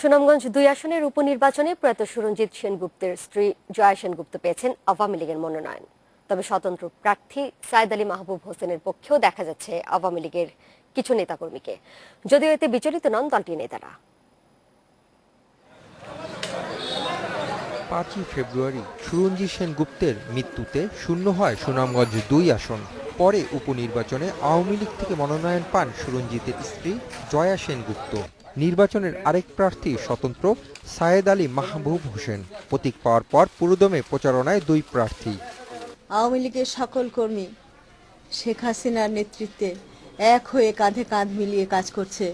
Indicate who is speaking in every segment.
Speaker 1: সুনামগঞ্জ দুই আসনের উপনির্বাচনে প্রয়াত সুরঞ্জিত সেনগুপ্তের স্ত্রী জয়া সেনগুপ্ত পেয়েছেন আওয়ামী লীগের মনোনয়ন। তবে স্বতন্ত্র প্রার্থী সাইদ আলী মাহবুব হোসেনের পক্ষেও দেখা যাচ্ছে আওয়ামী লীগের কিছু নেতাকর্মীকে। যদিও এতে বিচলিত নন দলটির নেতারা।
Speaker 2: পাঁচই ফেব্রুয়ারি সুরঞ্জিত সেনগুপ্তের মৃত্যুতে শূন্য হয় সুনামগঞ্জ দুই আসন। পরে উপনির্বাচনে আওয়ামী লীগ থেকে মনোনয়ন পান সুরঞ্জিতের স্ত্রী জয়া সেনগুপ্ত। নির্বাচনের আরেক প্রার্থী স্বতন্ত্র সায়েদ আলী মাহবুব হোসেন। প্রতীক পাওয়ার পর পুরোদমে প্রচারণায় দুই প্রার্থী।
Speaker 3: আওয়ামী লীগের সকল কর্মী শেখ হাসিনার নেতৃত্বে এক হয়ে কাঁধে কাঁধ মিলিয়ে কাজ করছে।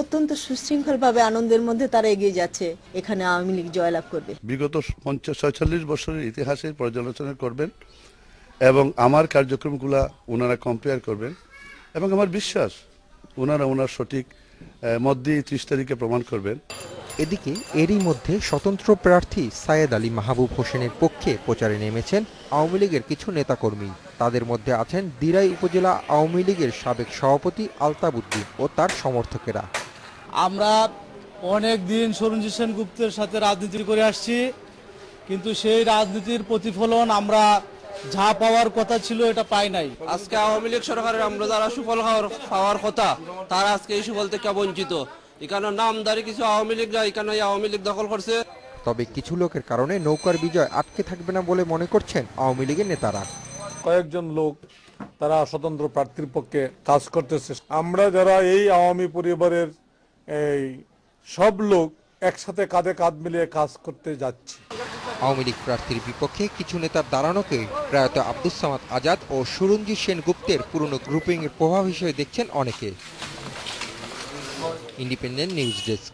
Speaker 3: অত্যন্ত সুশৃঙ্খলভাবে আনন্দের মধ্যে তারা এগিয়ে যাচ্ছে। এখানে আওয়ামী লীগ জয়লাভ করবে।
Speaker 4: বিগত পঞ্চাশ ছয়চল্লিশ বছরের ইতিহাসের পর্যালোচনা করবেন এবং আমার কার্যক্রমগুলা ওনারা কম্পেয়ার করবেন এবং আমার বিশ্বাস ওনারা ওনার সঠিক মত ত্রিশ তারিখে প্রমাণ করবেন।
Speaker 2: এদিকে এরই মধ্যে স্বতন্ত্র প্রার্থী সায়েদ আলী মাহবুব হোসেনের পক্ষে প্রচারে নেমেছেন আওয়ামী লীগের কিছু নেতাকর্মী। তাদের মধ্যে আছেন দিরাই উপজেলা আওয়ামী লীগের সাবেক সভাপতি আলতাবুদ্দিন ও তার সমর্থকেরা।
Speaker 5: আমরা অনেক দিন সরঞ্জিত সেনগুপ্তের সাথে রাজনীতি করে আসছি কিন্তু সেই রাজনীতির প্রতিফলন আমরা যা পাওয়ার কথা ছিল এটা পাই নাই।
Speaker 6: আজকে আওয়ামী লীগ সরকারের আমরা যারা সুফল খাওয়ার পাওয়ার কথা তারা আজকে এই সুফল থেকে বঞ্চিত। এখানে নামদারি কিছু আওয়ামী লীগ না এখানে আওয়ামী লীগ দখল করছে।
Speaker 2: তবে কিছু লোকের কারণে নৌকার বিজয় আটকে থাকবে না বলে মনে করছেন আওয়ামী লীগের নেতারা।
Speaker 7: কয়েকজন লোক তারা স্বতন্ত্র প্রার্থীর পক্ষে কাজ করতেছে। আমরা যারা এই আওয়ামী পরিবারের এই সব লোক একসাথে কাঁধে কাঁধ মিলিয়ে কাজ করতে যাচ্ছি।
Speaker 2: আওয়ামী লীগ প্রার্থীর বিপক্ষে কিছু নেতার দাঁড়ানোকে প্রয়াত আব্দুস সামাদ আজাদ ও সুরঞ্জিত সেনগুপ্তের পুরনো গ্রুপিংয়ের প্রভাব হিসেবে দেখছেন অনেকে। Independent news desk